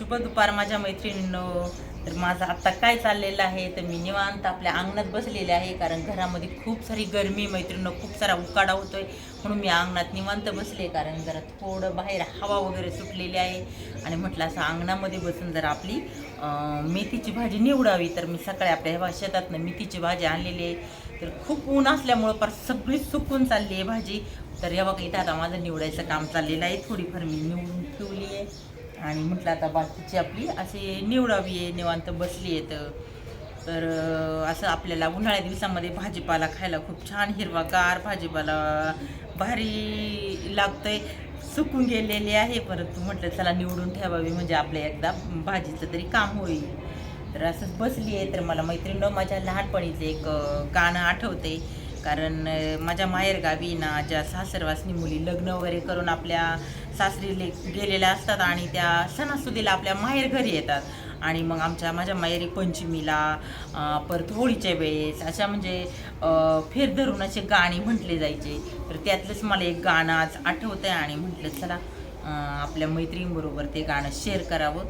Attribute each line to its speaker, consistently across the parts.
Speaker 1: शुभ दुपार माझ्या मैत्रिणींनो. तर माझं आत्ता काय चाललेलं आहे तर मी निवांत आपल्या अंगणात बसलेले आहे कारण घरामध्ये खूप सारी गरमी मैत्रिणींनो. खूप सारा उकाडा होतोय म्हणून मी अंगणात निवांत बसले कारण जरा थोडं बाहेर हवा वगैरे सुटलेली आहे. आणि म्हटलं असं अंगणामध्ये बसून जर आपली मेथीची भाजी निवडावी. तर मी सकाळी आपल्या ह्या शेतातनं मेथीची भाजी आणलेली आहे. तर खूप ऊन असल्यामुळं पर सगळी सुकून चालली आहे भाजी. तर या बघा इथं आता माझं निवडायचं काम चाललेलं आहे. थोडीफार मी निवडून ठेवली आहे. आणि म्हटलं आता बाकीची आपली अशी निवडावी आहे निवांत बसली आहे तर तर असं आपल्याला उन्हाळ्या दिवसामध्ये भाजीपाला खायला खूप छान हिरवागार भाजीपाला भारी लागतंय. सुकून गेलेली आहे. परंतु म्हटलं चला निवडून ठेवावी म्हणजे आपल्या एकदा भाजीचं तरी काम होईल. तर असंच बसली आहे. तर मला मैत्रिणी माझ्या लहानपणीचं एक गाणं आठवते कारण माझ्या माहेरगावी ना ज्या सासरवासनी मुली लग्न वगैरे करून आपल्या सासरीले गेलेल्या असतात आणि त्या सणासुदीला आपल्या माहेर घरी येतात. आणि मग आमच्या माझ्या माहेरी पंचमीला परत होळीच्या वेळेस अशा म्हणजे फेर धरून असे गाणी म्हटले जायचे. तर त्यातलंच मला एक गाणं आज आठवतं आहे आणि म्हटलं चला आपल्या मैत्रिणींबरोबर ते गाणं शेअर करावं.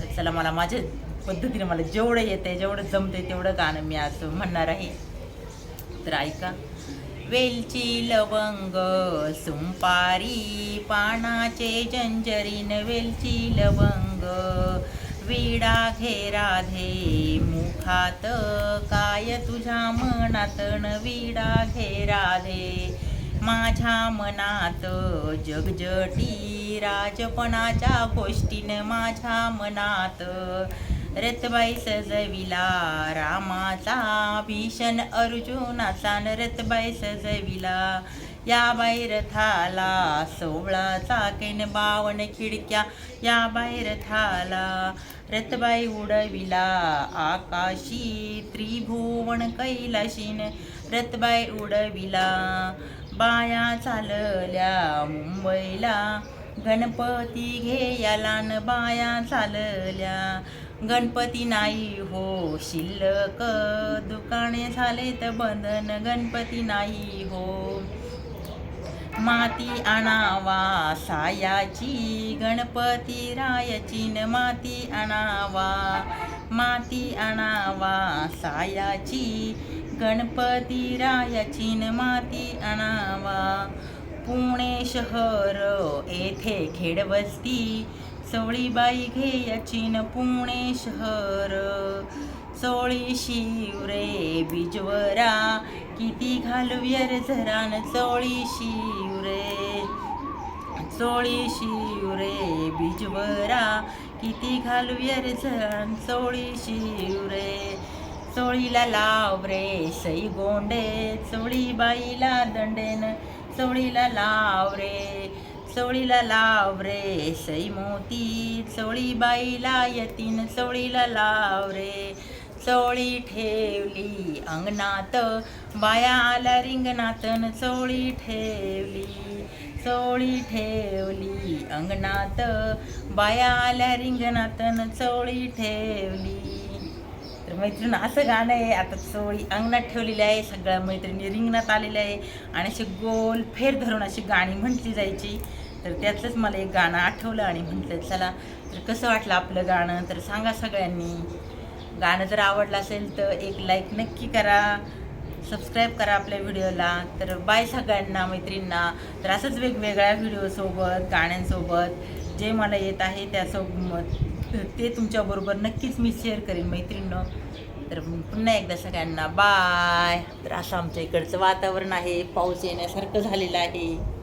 Speaker 1: तर चला मला माझ्या पद्धतीने मला जेवढं येतं आहे जेवढं जमतं आहे तेवढं गाणं मी आज म्हणणार आहे. तर ऐका वेलची लवंग सुंपारी पानाचे जंजरीन वेलची लवंग विडा घे राधे मुखात काय तुझ्या मनात न विडा घे राधे माझ्या मनात जगजटी राजपणाच्या गोष्टीनं माझ्या मनात रतबाई सजविला रामा रामाचा भीषण अर्जुनाचा नरत रतबाई सजविला या बाई रथाला सोळा चाकेन बावन खिडक्या. या बाई रथाला रतबाई उडविला. आकाशी त्रिभुवन कैलाशीन रथबाई उडविला. बाया चालल्या मुंबईला. गणपती घेयाला न बाया चालल्या. गणपती नाही हो शिल्लक दुकाने झाले तर बंधन गणपती नाही हो. माती आणावा सायाची गणपती रायाची न माती आणावा. माती आणावा सायाची गणपती रायाची न माती आणावा. पुणे शहर येथे खेडवस्ती सवळीबाई घेयाची न पुणे शहर. चोळी शिवरे बिजवरा किती घालूयर झरान चोळी शिवरे. चोळी शिवरे बिजवरा किती घालूयर झरान चोळी शिवरे. चोळीला लाव रे सई गोंडे चोळी बाईला दंडेन चोळीला लाव रे. चवळीला लाव रे सई मोती. चवळी बाईला यतीन चवळीला लाव रे. चवळी ठेवली अंगणात बाया आला रिंगणातन. चवळी ठेवली चवळी ठेवली अंगणात बाया आल्या रिंगणातन. चवळी ठेवली तर मैत्रीण असं गाणं आहे आता चोळी अंगणात ठेवलेली आहे सगळ्या मैत्रिणी रिंगणात आलेल्या आहे आणि असे गोल फेर धरून अशी गाणी म्हटली जायची. तर त्यातलंच मला एक गाणं आठवलं आणि म्हटलं चला तर कसं वाटलं आपलं गाणं? तर सांगा सगळ्यांनी. गाणं जर आवडलं असेल तर एक लाईक नक्की करा. सबस्क्राईब करा आपल्या व्हिडिओला. तर बाय सगळ्यांना मैत्रींना तर असंच वेगवेगळ्या व्हिडिओसोबत गाण्यांसोबत जे मला येत आहे त्यासोबत ते तुमच्याबरोबर नक्कीच मी शेअर करेन मैत्रिणीनं. तर पुन्हा एकदा सगळ्यांना बाय. तर असं आमच्या इकडचं वातावरण आहे. पाऊस येण्यासारखं झालेलं आहे.